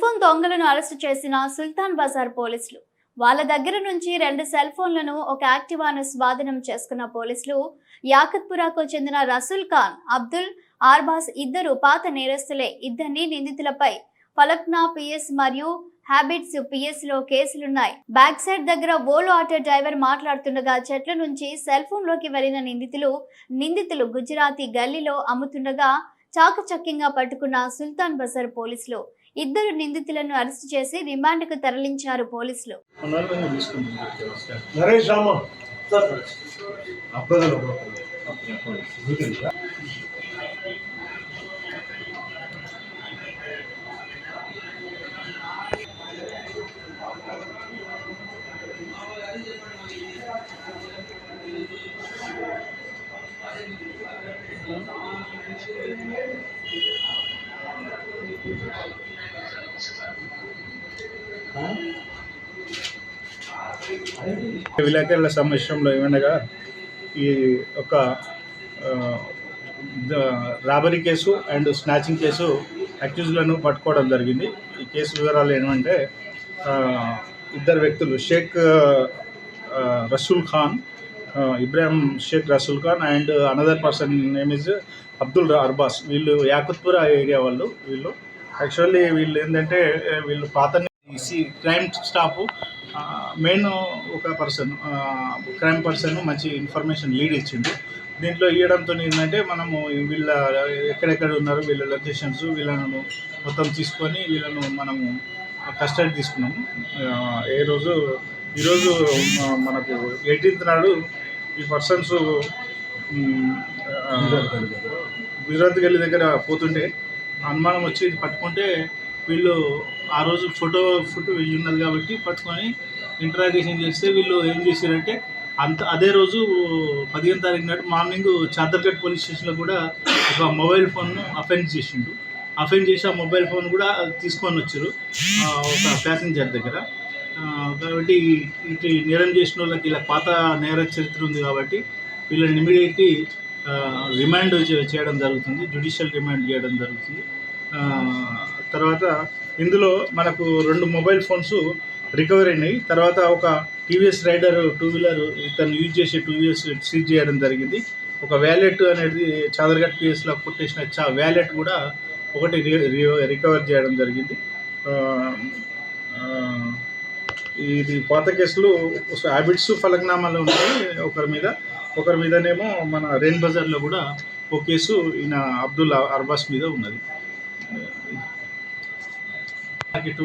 దొంగలను అరెస్టు చేసిన సుల్తాన్ బజార్ పోలీసులు. వాళ్ళ దగ్గర నుంచి రెండు సెల్ ఫోన్లను ఒక యాక్టివాను స్వాధీనం చేసుకున్న పోలీసులు యాకత్పురాకు చెందిన రసూల్ ఖాన్ అబ్దుల్ ఆర్బాస్ ఇద్దరు పాత నేరస్తులే. ఇద్దరిని నిందితులపై ఫలక్నా పిఎస్ మరియు హ్యాబిట్స్ పిఎస్లో కేసులున్నాయి. బ్యాక్ సైడ్ దగ్గర ఓలో ఆటో డ్రైవర్ మాట్లాడుతుండగా చెట్ల నుంచి సెల్ ఫోన్లోకి వెళ్ళిన నిందితులు నిందితులు గుజరాతీ గల్లీలో అమ్ముతుండగా చాకచక్యంగా పట్టుకున్న సుల్తాన్ బజార్ పోలీసులు ఇద్దరు నిందితులను అరెస్టు చేసి రిమాండ్కు తరలించారు పోలీసులు Thank you. విలేకరుల సమస్యంలో ఏమనగా ఈ ఒక robbery case and snatching case అక్యూజ్లను పట్టుకోవడం జరిగింది. ఈ కేసు వివరాలు ఏమంటే ఇద్దరు వ్యక్తులు Sheikh Rasool Khan Ibrahim Sheikh Rasool Khan and another person name is Abdul Arbaz. వీళ్ళు యాకుత్పురా ఏరియా వాళ్ళు వీళ్ళు. యాక్చువల్లీ వీళ్ళు ఏంటంటే వీళ్ళు పాత క్రైమ్ స్టాఫ్ మెయిన్ ఒక పర్సన్ క్రైమ్ పర్సన్ మంచి ఇన్ఫర్మేషన్ లీడ్ ఇచ్చిండు. దీంట్లో ఇవ్వడంతో ఏంటంటే మనము వీళ్ళ ఎక్కడెక్కడ ఉన్నారు వీళ్ళ లొకేషన్స్ వీళ్ళను మొత్తం తీసుకొని వీళ్ళను మనము కస్టడీ తీసుకున్నాము. ఏ రోజు ఈరోజు మనకు ఎయిటీన్త్ నాడు ఈ పర్సన్స్ గుజరాత్ గల్లీ దగ్గర పోతుంటే అనుమానం వచ్చి ఇది పట్టుకుంటే వీళ్ళు ఆ రోజు ఫోటో ఫోటో వీళ్ళు ఉన్నది కాబట్టి పట్టుకొని ఇంటరాగేషన్ చేస్తే వీళ్ళు ఏం చేశారంటే అంత అదే రోజు పదిహేను తారీఖు నాడు మార్నింగ్ చాదర్గఢ్ పోలీస్ స్టేషన్లో కూడా ఒక మొబైల్ ఫోన్ను అఫెండ్ చేసిండు. అఫెండ్ చేసి ఆ మొబైల్ ఫోన్ కూడా తీసుకొని వచ్చారు ఒక ప్యాసింజర్ దగ్గర. కాబట్టి ఇటు నేరం చేసిన వాళ్ళకి ఇలా పాత నేర చరిత్ర ఉంది కాబట్టి వీళ్ళని ఇమీడియట్లీ రిమాండ్ చేయడం జరుగుతుంది జ్యుడిషియల్ రిమాండ్ చేయడం జరుగుతుంది. తర్వాత ఇందులో మనకు రెండు మొబైల్ ఫోన్స్ రికవర్ అయినాయి. తర్వాత ఒక టీవీఎస్ రైడర్ టూ వీలర్ ఇతను యూజ్ చేసే టూ వీలర్స్ సీజ్ చేయడం జరిగింది. ఒక వ్యాలెట్ అనేది చాదర్ఘట్ పిఎస్లో కొట్టేసిన చా వ్యాలెట్ కూడా ఒకటి రి- రి- రికవర్ చేయడం జరిగింది. ఇది పాత కేసులు హ్యాబిట్స్ ఫలక్నామాలు ఉన్నాయి ఒకరి మీద. ఒకరి మీదనేమో మన రెయిన్ బజార్లో కూడా ఒక కేసు ఈయన అబ్దుల్ అర్బాస్ మీద ఉన్నది. మార్కెట్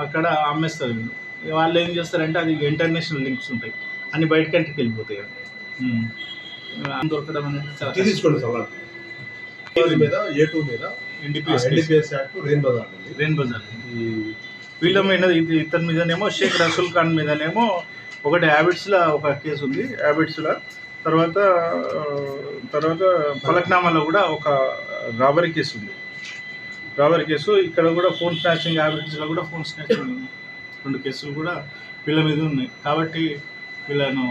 అక్కడ అమ్మేస్తారు వీళ్ళు. ఏం చేస్తారంటే అది ఇంటర్నేషనల్ లింక్స్ ఉంటాయి. అన్ని బయట కంట్రీకి వెళ్ళిపోతాయి. దొరకడం అనేది తీసుకోండి సవాల్ మీద ఏ టూ మీద? NDPS NDPS act Rein Bazar Rein Bazar వీళ్ళ మీద ఇతని మీదనేమో షేక్ రసూల్ ఖాన్ మీదనేమో ఒకటి హ్యాబిట్స్లో ఒక కేసు ఉంది. హ్యాబిట్స్లో తర్వాత తర్వాత ఫలక్నామాలో కూడా ఒక రాబరీ కేసు ఉంది. రాబరీ కేసు ఇక్కడ కూడా ఫోన్ స్నాచింగ్ హ్యాబిట్స్లో కూడా ఫోన్ స్నాచింగ్ ఉంది. రెండు కేసులు కూడా వీళ్ళ మీద ఉన్నాయి. కాబట్టి వీళ్ళను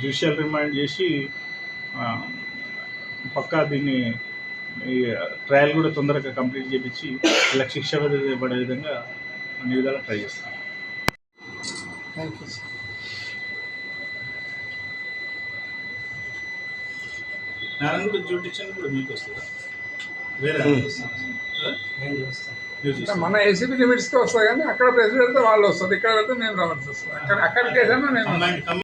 జ్యుడిషియల్ రిమాండ్ చేసి పక్కా దీన్ని ఈ ట్రయల్ కూడా తొందరగా కంప్లీట్ చేపించి వీళ్ళకి శిక్ష పడే విధంగా అన్ని విధాలా ట్రై చేస్తాం. కూడా మీకు వస్తుందా? వేరే? మీరు అంటే చూస్తారా? మన ఏసీబీ లిమిట్స్కి వస్తుంది కానీ అక్కడ ప్రెస్ పెడితే వాళ్ళు వస్తుంది ఇక్కడ పెడితే మేము రావాల్సి వస్తుంది. అక్కడ అక్కడ కేసన్నా మేము